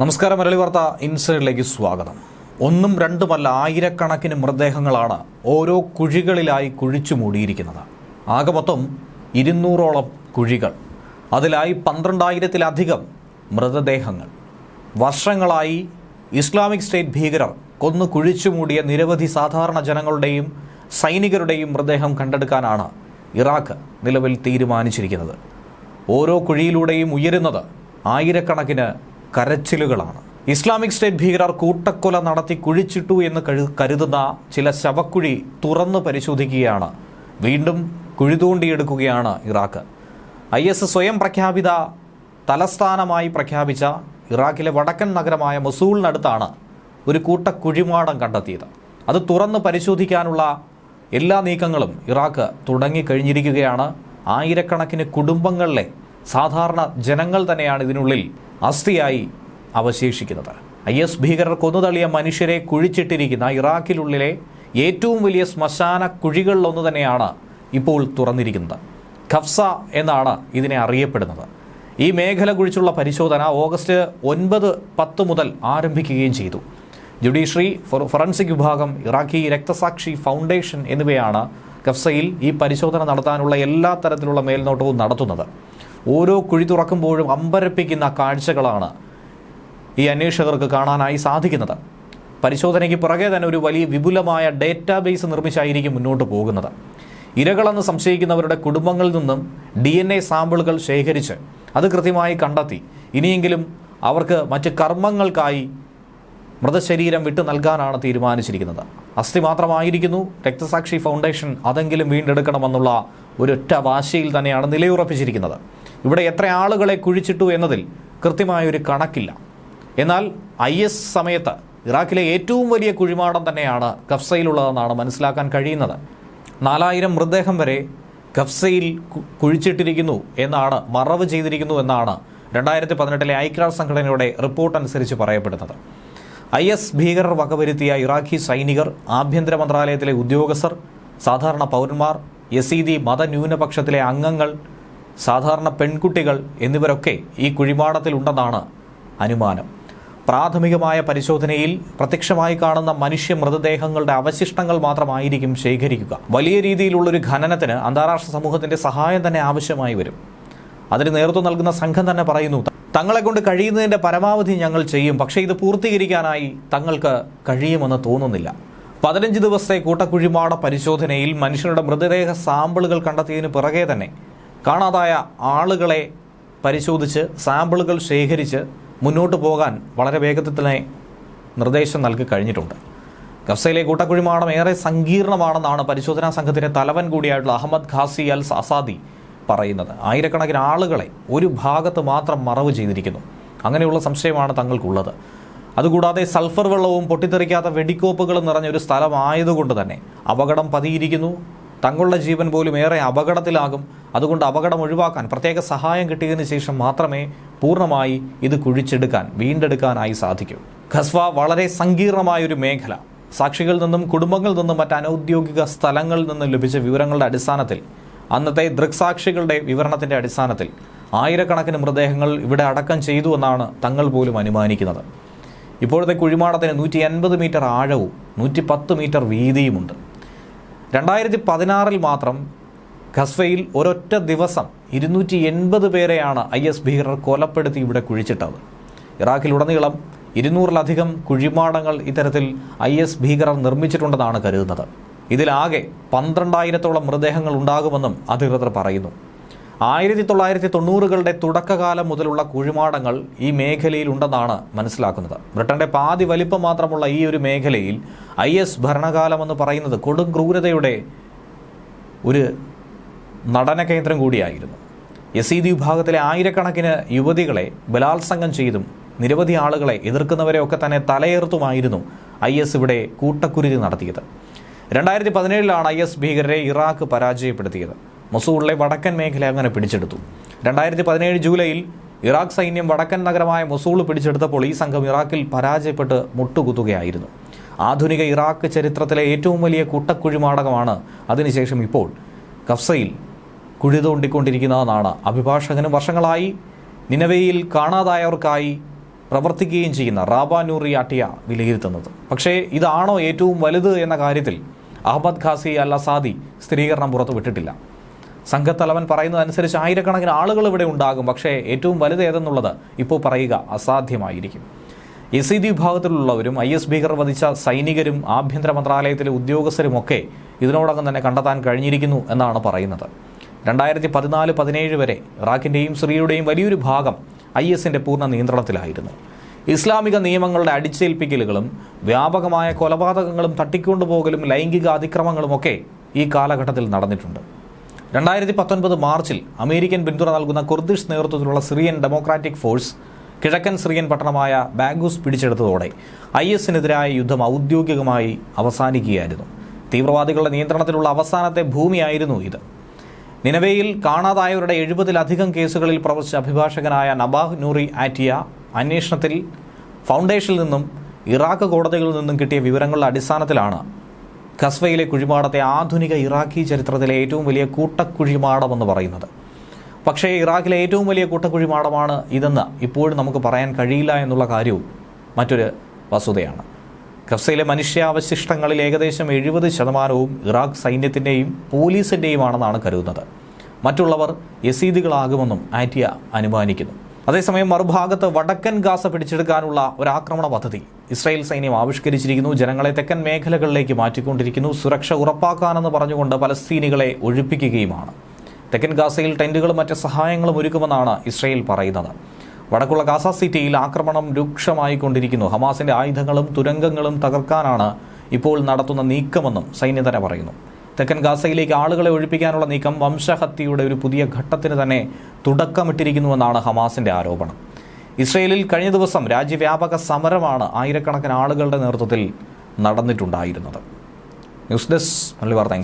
നമസ്കാരം മലയാളി വാർത്ത ഇൻസൈഡിലേക്ക് സ്വാഗതം. ഒന്നും രണ്ടുമല്ല ആയിരക്കണക്കിന് മൃതദേഹങ്ങളാണ് ഓരോ കുഴികളിലായി കുഴിച്ചു മൂടിയിരിക്കുന്നത്. ആകെ മൊത്തം ഇരുന്നൂറോളം കുഴികൾ. അതിലായി പന്ത്രണ്ടായിരത്തിലധികം മൃതദേഹങ്ങൾ. വർഷങ്ങളായി ഇസ്ലാമിക് സ്റ്റേറ്റ് ഭീകരർ കൊന്നു കുഴിച്ചു മൂടിയ നിരവധി സാധാരണ ജനങ്ങളുടെയും സൈനികരുടെയും മൃതദേഹം കണ്ടെടുക്കാനാണ് ഇറാഖ് നിലവിൽ തീരുമാനിച്ചിരിക്കുന്നത്. ഓരോ കുഴിയിലൂടെയും ഉയരുന്നത് ആയിരക്കണക്കിന് കരച്ചിലുകളാണ്. ഇസ്ലാമിക് സ്റ്റേറ്റ് ഭീകരർ കൂട്ടക്കൊല നടത്തി കുഴിച്ചിട്ടു എന്ന് കരുതുന്ന ചില ശവക്കുഴി തുറന്ന് പരിശോധിക്കുകയാണ്. വീണ്ടും കുഴി തോണ്ടിയെടുക്കുകയാണ് ഇറാഖ്. ഐ എസ് സ്വയം പ്രഖ്യാപിത തലസ്ഥാനമായി പ്രഖ്യാപിച്ച ഇറാഖിലെ വടക്കൻ നഗരമായ മൊസൂളിനടുത്താണ് ഒരു കൂട്ട കുഴിമാടം കണ്ടെത്തിയത്. അത് തുറന്ന് പരിശോധിക്കാനുള്ള എല്ലാ നീക്കങ്ങളും ഇറാഖ് തുടങ്ങിക്കഴിഞ്ഞിരിക്കുകയാണ്. ആയിരക്കണക്കിന് കുടുംബങ്ങളിലെ സാധാരണ ജനങ്ങൾ തന്നെയാണ് ഇതിനുള്ളിൽ അസ്ഥിയായി അവശേഷിക്കുന്നത്. ഐ എസ് ഭീകരർ കൊന്നുതള്ളിയ മനുഷ്യരെ കുഴിച്ചിട്ടിരിക്കുന്ന ഇറാഖിലുള്ളിലെ ഏറ്റവും വലിയ ശ്മശാന കുഴികളിലൊന്നു തന്നെയാണ് ഇപ്പോൾ തുറന്നിരിക്കുന്നത്. ഖഫ്സ എന്നാണ് ഇതിനെ അറിയപ്പെടുന്നത്. ഈ മേഖല കുഴിച്ചുള്ള പരിശോധന ഓഗസ്റ്റ് ഒൻപത് പത്ത് മുതൽ ആരംഭിക്കുകയും ചെയ്തു. ജുഡീഷ്യറി ഫൊറൻസിക് വിഭാഗം ഇറാഖി രക്തസാക്ഷി ഫൗണ്ടേഷൻ എന്നിവയാണ് കഫ്സയിൽ ഈ പരിശോധന നടത്താനുള്ള എല്ലാ തരത്തിലുള്ള മേൽനോട്ടവും നടത്തുന്നത്. ഓരോ കുഴി തുറക്കുമ്പോഴും അമ്പരപ്പിക്കുന്ന കാഴ്ചകളാണ് ഈ അന്വേഷകർക്ക് കാണാനായി സാധിക്കുന്നത്. പരിശോധനയ്ക്ക് പുറകെ തന്നെ ഒരു വലിയ വിപുലമായ ഡേറ്റാബേസ് നിർമ്മിച്ചായിരിക്കും മുന്നോട്ട് പോകുന്നത്. ഇരകളെന്ന് സംശയിക്കുന്നവരുടെ കുടുംബങ്ങളിൽ നിന്നും ഡി എൻ എ സാമ്പിളുകൾ ശേഖരിച്ച് അത് കൃത്യമായി കണ്ടെത്തി. ഇനിയെങ്കിലും അവർക്ക് മറ്റ് കർമ്മങ്ങൾക്കായി മൃതശരീരം വിട്ടു നൽകാനാണ് തീരുമാനിച്ചിരിക്കുന്നത്. അസ്ഥി മാത്രമായിരിക്കുന്നു. രക്തസാക്ഷി ഫൗണ്ടേഷൻ അതെങ്കിലും വീണ്ടെടുക്കണമെന്നുള്ള ഒരൊറ്റ വാശിയിൽ തന്നെയാണ് നിലയുറപ്പിച്ചിരിക്കുന്നത്. ഇവിടെ എത്ര ആളുകളെ കുഴിച്ചിട്ടു എന്നതിൽ കൃത്യമായൊരു കണക്കില്ല. എന്നാൽ ഐ എസ് സമയത്ത് ഇറാഖിലെ ഏറ്റവും വലിയ കുഴിമാടം തന്നെയാണ് ഗഫ്സയിലുള്ളതെന്നാണ് മനസ്സിലാക്കാൻ കഴിയുന്നത്. നാലായിരം മൃതദേഹം വരെ ഗഫ്സയിൽ കുഴിച്ചിട്ടിരിക്കുന്നു എന്നാണ് മറവ് ചെയ്തിരിക്കുന്നു എന്നാണ് രണ്ടായിരത്തി പതിനെട്ടിലെ ഐക്യരാഷ്ട്ര സംഘടനയുടെ റിപ്പോർട്ട് അനുസരിച്ച് പറയപ്പെടുന്നത്. ഐ എസ് ഭീകരർ വകവരുത്തിയ ഇറാഖി സൈനികർ ആഭ്യന്തര മന്ത്രാലയത്തിലെ ഉദ്യോഗസ്ഥർ സാധാരണ പൗരന്മാർ യസീദി മതന്യൂനപക്ഷത്തിലെ അംഗങ്ങൾ സാധാരണ പെൺകുട്ടികൾ എന്നിവരൊക്കെ ഈ കുഴിമാടത്തിലുണ്ടെന്നാണ് അനുമാനം. പ്രാഥമികമായ പരിശോധനയിൽ പ്രത്യക്ഷമായി കാണുന്ന മനുഷ്യ മൃതദേഹങ്ങളുടെ അവശിഷ്ടങ്ങൾ മാത്രമായിരിക്കും ശേഖരിക്കുക. വലിയ രീതിയിലുള്ളൊരു ഖനനത്തിന് അന്താരാഷ്ട്ര സമൂഹത്തിന്റെ സഹായം തന്നെ ആവശ്യമായി വരും. അതിന് നേതൃത്വം നൽകുന്ന സംഘം തന്നെ പറയുന്നു തങ്ങളെ കൊണ്ട് കഴിയുന്നതിന്റെ പരമാവധി ഞങ്ങൾ ചെയ്യും. പക്ഷേ ഇത് പൂർത്തീകരിക്കാനായി തങ്ങൾക്ക് കഴിയുമെന്ന് തോന്നുന്നില്ല. പതിനഞ്ച് ദിവസത്തെ കൂട്ടക്കുഴിമാട പരിശോധനയിൽ മനുഷ്യരുടെ മൃതദേഹ സാമ്പിളുകൾ കണ്ടെത്തിയതിന് പിറകെ തന്നെ കാണാതായ ആളുകളെ പരിശോധിച്ച് സാമ്പിളുകൾ ശേഖരിച്ച് മുന്നോട്ട് പോകാൻ വളരെ വേഗത്തിൽ തന്നെ നിർദ്ദേശം നൽകി കഴിഞ്ഞിട്ടുണ്ട്. ഗസയിലെ കൂട്ടക്കുഴിമാടം ഏറെ സങ്കീർണമാണെന്നാണ് പരിശോധനാ സംഘത്തിന്റെ തലവൻ കൂടിയായിട്ടുള്ള അഹമ്മദ് ഖാസി അൽ അസാദി പറയുന്നത്. ആയിരക്കണക്കിന് ആളുകളെ ഒരു ഭാഗത്ത് മാത്രം മറവ് ചെയ്തിരിക്കുന്നു. അങ്ങനെയുള്ള സംശയമാണ് തങ്ങൾക്കുള്ളത്. അതുകൂടാതെ സൾഫർ വെള്ളവും പൊട്ടിത്തെറിക്കാത്ത വെടിക്കോപ്പുകളും നിറഞ്ഞ ഒരു സ്ഥലമായതുകൊണ്ട് തന്നെ അപകടം പതിയിരിക്കുന്നു. തങ്ങളുടെ ജീവൻ പോലും ഏറെ അപകടത്തിലാകും. അതുകൊണ്ട് അപകടം ഒഴിവാക്കാൻ പ്രത്യേക സഹായം കിട്ടിയതിനു ശേഷം മാത്രമേ പൂർണമായി ഇത് കുഴിച്ചെടുക്കാൻ വീണ്ടെടുക്കാനായി സാധിക്കൂ. ഖസ്വ വളരെ സങ്കീർണമായൊരു മേഖല. സാക്ഷികളിൽ നിന്നും കുടുംബങ്ങളിൽ നിന്നും മറ്റ് അനൌദ്യോഗിക സ്ഥലങ്ങളിൽ നിന്നും ലഭിച്ച വിവരങ്ങളുടെ അടിസ്ഥാനത്തിൽ അന്നത്തെ ദൃക്സാക്ഷികളുടെ വിവരണത്തിന്റെ അടിസ്ഥാനത്തിൽ ആയിരക്കണക്കിന് മൃതദേഹങ്ങൾ ഇവിടെ അടക്കം ചെയ്തു എന്നാണ് തങ്ങൾ പോലും അനുമാനിക്കുന്നത്. ഇപ്പോഴത്തെ കുഴിമാടത്തിന് നൂറ്റി എൺപത് മീറ്റർ ആഴവും നൂറ്റി പത്ത് മീറ്റർ വീതിയുമുണ്ട്. രണ്ടായിരത്തി പതിനാറിൽ മാത്രം ഖസ്വയിൽ ഒരൊറ്റ ദിവസം ഇരുന്നൂറ്റി എൺപത് പേരെയാണ് ഐ എസ് ഭീകരർ കൊലപ്പെടുത്തി ഇവിടെ കുഴിച്ചിട്ടത്. ഇറാഖിലുടനീളം ഇരുന്നൂറിലധികം കുഴിമാടങ്ങൾ ഇത്തരത്തിൽ ഐ എസ് ഭീകരർ നിർമ്മിച്ചിട്ടുണ്ടെന്നാണ് കരുതുന്നത്. ഇതിലാകെ പന്ത്രണ്ടായിരത്തോളം മൃതദേഹങ്ങൾ ഉണ്ടാകുമെന്നും അധികൃതർ പറയുന്നു. ആയിരത്തി തൊള്ളായിരത്തി തൊണ്ണൂറുകളുടെ തുടക്കകാലം മുതലുള്ള കുഴിമാടങ്ങൾ ഈ മേഖലയിൽ ഉണ്ടെന്നാണ് മനസ്സിലാക്കുന്നത്. ബ്രിട്ടന്റെ പാതി വലിപ്പം മാത്രമുള്ള ഈ ഒരു മേഖലയിൽ ഐ എസ് ഭരണകാലമെന്ന് പറയുന്നത് കൊടും ക്രൂരതയുടെ ഒരു നടന കേന്ദ്രം കൂടിയായിരുന്നു. യസീദി വിഭാഗത്തിലെ ആയിരക്കണക്കിന് യുവതികളെ ബലാത്സംഗം ചെയ്തും നിരവധി ആളുകളെ എതിർക്കുന്നവരെയൊക്കെ തന്നെ തലയേർത്തുമായിരുന്നു ഐ ഇവിടെ കൂട്ടക്കുരുതി നടത്തിയത്. രണ്ടായിരത്തി പതിനേഴിലാണ് ഐ എസ് ഭീകരരെ ഇറാഖ് പരാജയപ്പെടുത്തിയത്. മൊസൂളിലെ വടക്കൻ മേഖല അങ്ങനെ പിടിച്ചെടുത്തു. രണ്ടായിരത്തി പതിനേഴ് ജൂലൈയിൽ ഇറാഖ് സൈന്യം വടക്കൻ നഗരമായ മൊസൂൾ പിടിച്ചെടുത്തപ്പോൾ ഈ സംഘം ഇറാഖിൽ പരാജയപ്പെട്ട് മുട്ടുകുത്തുകയായിരുന്നു. ആധുനിക ഇറാഖ് ചരിത്രത്തിലെ ഏറ്റവും വലിയ കുട്ടക്കുഴിമാടകമാണ്. അതിനുശേഷം ഇപ്പോൾ കഫ്സയിൽ കുഴി തോണ്ടിക്കൊണ്ടിരിക്കുന്നതെന്നാണ് അഭിഭാഷകനും വർഷങ്ങളായി നിലവയിൽ കാണാതായവർക്കായി പ്രവർത്തിക്കുകയും ചെയ്യുന്ന റാബാനൂറി ആട്ടിയ വിലയിരുത്തുന്നത്. പക്ഷേ ഇതാണോ ഏറ്റവും വലുത് എന്ന കാര്യത്തിൽ അഹമ്മദ് ഖാസി അൽ അസാദി സ്ഥിരീകരണം പുറത്തുവിട്ടിട്ടില്ല സംഘത്തലവൻ പറയുന്നതനുസരിച്ച് ആയിരക്കണക്കിന് ആളുകൾ ഇവിടെ ഉണ്ടാകും. പക്ഷേ ഏറ്റവും വലുത് ഏതെന്നുള്ളത് ഇപ്പോൾ പറയുക അസാധ്യമായിരിക്കും. യസീദി വിഭാഗത്തിലുള്ളവരും ഐ എസ് ഭീകർ വധിച്ച സൈനികരും ആഭ്യന്തര മന്ത്രാലയത്തിലെ ഉദ്യോഗസ്ഥരുമൊക്കെ ഇതിനോടകം തന്നെ കണ്ടെത്താൻ കഴിഞ്ഞിരിക്കുന്നു എന്നാണ് പറയുന്നത്. രണ്ടായിരത്തി പതിനാല് പതിനേഴ് വരെ ഇറാഖിന്റെയും സിറിയയുടെയും വലിയൊരു ഭാഗം ഐ എസിന്റെ പൂർണ നിയന്ത്രണത്തിലായിരുന്നു. ഇസ്ലാമിക നിയമങ്ങളുടെ അടിച്ചേൽപ്പിക്കലുകളും വ്യാപകമായ കൊലപാതകങ്ങളും തട്ടിക്കൊണ്ടുപോകലും ലൈംഗിക അതിക്രമങ്ങളുമൊക്കെ ഈ കാലഘട്ടത്തിൽ നടന്നിട്ടുണ്ട്. രണ്ടായിരത്തി പത്തൊൻപത് മാർച്ചിൽ അമേരിക്കൻ പിന്തുണ നൽകുന്ന കുർദിഷ് നേതൃത്വത്തിലുള്ള സിറിയൻ ഡെമോക്രാറ്റിക് ഫോഴ്സ് കിഴക്കൻ സിറിയൻ പട്ടണമായ ബാഗൂസ് പിടിച്ചെടുത്തതോടെ ഐ എസിനെതിരായ യുദ്ധം ഔദ്യോഗികമായി അവസാനിക്കുകയായിരുന്നു. തീവ്രവാദികളുടെ നിയന്ത്രണത്തിലുള്ള അവസാനത്തെ ഭൂമിയായിരുന്നു ഇത്. നിലവയിൽ കാണാതായവരുടെ എഴുപതിലധികം കേസുകളിൽ പ്രവർത്തിച്ച അഭിഭാഷകനായ നബാഹ് നൂറി ആറ്റിയ അന്വേഷണത്തിൽ ഫൗണ്ടേഷനിൽ നിന്നും ഇറാഖ് കോടതികളിൽ നിന്നും കിട്ടിയ വിവരങ്ങളുടെ അടിസ്ഥാനത്തിലാണ് ഖസ്വയിലെ കുഴിമാടത്തെ ആധുനിക ഇറാഖി ചരിത്രത്തിലെ ഏറ്റവും വലിയ കൂട്ടക്കുഴിമാടമെന്ന് പറയുന്നത്. പക്ഷേ ഇറാഖിലെ ഏറ്റവും വലിയ കൂട്ടക്കുഴിമാടമാണ് ഇതെന്ന് ഇപ്പോഴും നമുക്ക് പറയാൻ കഴിയില്ല എന്നുള്ള കാര്യവും മറ്റൊരു വസ്തുതയാണ്. ഖഫ്സയിലെ മനുഷ്യാവശിഷ്ടങ്ങളിൽ ഏകദേശം എഴുപത് ശതമാനവും ഇറാഖ് സൈന്യത്തിന്റെയും പോലീസിന്റെയുമാണെന്നാണ് കരുതുന്നത്. മറ്റുള്ളവർ യസീദുകളാകുമെന്നും ആറ്റിയ അനുമാനിക്കുന്നു. അതേസമയം മറുഭാഗത്ത് വടക്കൻ ഗാസ പിടിച്ചെടുക്കാനുള്ള ഒരു ആക്രമണ പദ്ധതി. ഇസ്രായേൽ സൈന്യം ആവിഷ്കരിച്ചിരിക്കുന്നു. ജനങ്ങളെ തെക്കൻ മേഖലകളിലേക്ക് മാറ്റിക്കൊണ്ടിരിക്കുന്നു. സുരക്ഷ ഉറപ്പാക്കാനെന്ന് പറഞ്ഞുകൊണ്ട് പലസ്തീനികളെ ഒഴിപ്പിക്കുകയുമാണ്. തെക്കൻ ഗാസയിൽ ടെന്റുകളും മറ്റ് സഹായങ്ങളും ഒരുക്കുമെന്നാണ് ഇസ്രായേൽ പറയുന്നത്. വടക്കുള്ള ഗാസ സിറ്റിയിൽ ആക്രമണം രൂക്ഷമായിക്കൊണ്ടിരിക്കുന്നു. ഹമാസിന്റെ ആയുധങ്ങളും തുരങ്കങ്ങളും തകർക്കാനാണ് ഇപ്പോൾ നടത്തുന്ന നീക്കമെന്നും സൈന്യതര പറയുന്നു. തെക്കൻ ഗാസയിലേക്ക് ആളുകളെ ഒഴിപ്പിക്കാനുള്ള നീക്കം വംശഹത്യയുടെ ഒരു പുതിയ ഘട്ടത്തിന് തന്നെ തുടക്കമിട്ടിരിക്കുന്നുവെന്നാണ് ഹമാസിന്റെ ആരോപണം. ഇസ്രയേലിൽ കഴിഞ്ഞ ദിവസം രാജ്യവ്യാപക സമരമാണ് ആയിരക്കണക്കിന് ആളുകളുടെ നേതൃത്വത്തിൽ നടന്നിട്ടുണ്ടായിരുന്നത്. ന്യൂസ് ഡെസ്ക് മല്ലി വാർത്ത